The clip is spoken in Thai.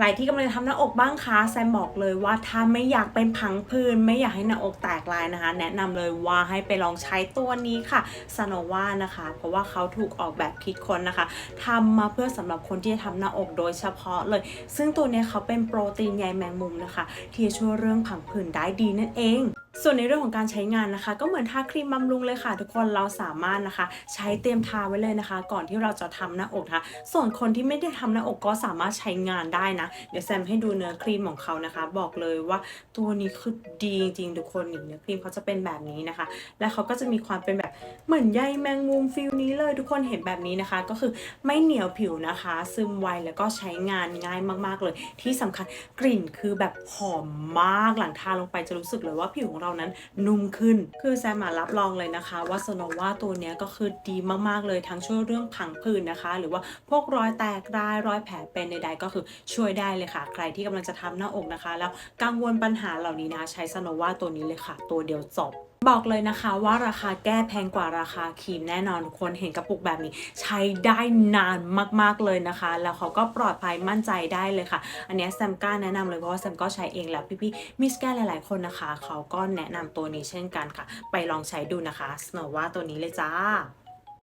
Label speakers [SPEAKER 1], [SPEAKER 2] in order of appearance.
[SPEAKER 1] ใครที่กำลังจะทำหน้าอกบ้างคะแซมบอกเลยว่าถ้าไม่อยากเป็นพังผืนไม่อยากให้หน้าอกแตกลายนะคะ แนะนำเลยว่าให้ไปลองใช้ตัวนี้ค่ะซานวานะคะ เพราะว่าเขาถูกออกแบบคิดค้นนะคะทำมาเพื่อสำหรับคนที่จะทำหน้าอกโดยเฉพาะเลย ซึ่งตัวนี้เขาเป็นโปรตีนใยแมงมุมนะคะ ที่จะช่วยเรื่องผังผืนได้ดีนั่นเอง ส่วนในเรื่องของการใช้งานนะคะ ก็เหมือนทาครีมบำรุงเลยค่ะ ทุกคนเราสามารถนะคะ ใช้เตรียมทาไว้เลยนะคะ ก่อนที่เราจะทำหน้าอกนะคะส่วนคนที่ไม่ได้ทำหน้าอกก็สามารถใช้งานได้นะ เดี๋ยวแซมให้ดูเนื้อครีมของเขานะคะ บอกเลยว่าตัวนี้คือดีจริงๆทุกคนนี่เนื้อครีมเขาจะเป็นแบบนี้นะคะ และเขาก็จะมีความเป็นแบบเหมือนใยแมงมุมฟิลนี้เลย ทุกคนเห็นแบบนี้นะคะ ก็คือไม่เหนียวผิวนะคะ ซึมไวแล้วก็ใช้งานง่ายมาก ๆเลย ที่สำคัญกลิ่นคือแบบหอมมากหลังทาลงไปจะรู้สึกเลยว่าผิวของเรานั้นนุ่มขึ้น คือแซมมารับรองเลยนะคะว่าโซโนวาตัวนี้ก็คือดีมากๆเลยทั้งช่วยเรื่องผังผืนนะคะ หรือว่าพวกรอยแตกรายรอยแผลเป็นใดๆก็คือช่วยได้เลยค่ะ ใครที่กำลังจะทำหน้าอกนะคะ แล้วกังวลปัญหาเหล่านี้นะใช้โซโนวาตัวนี้เลยค่ะ ตัวเดียวจบบอกเลยนะคะว่าราคาแก้แพงกว่าราคาครีมแน่นอนทุกคนเห็นกระปุกแบบนี้ ใช้ได้นานมากๆเลยนะคะ แล้วเขาก็ปลอดภัยมั่นใจได้เลยค่ะ อันนี้แซมก้าแนะนำเลยเพราะว่าแซมก็ใช้เองแล้วพี่ๆมิสแกนหลายๆคนนะคะ เขาก็แนะนำตัวนี้เช่นกันค่ะ ไปลองใช้ดูนะคะสโนว่าตัวนี้เลยจ้า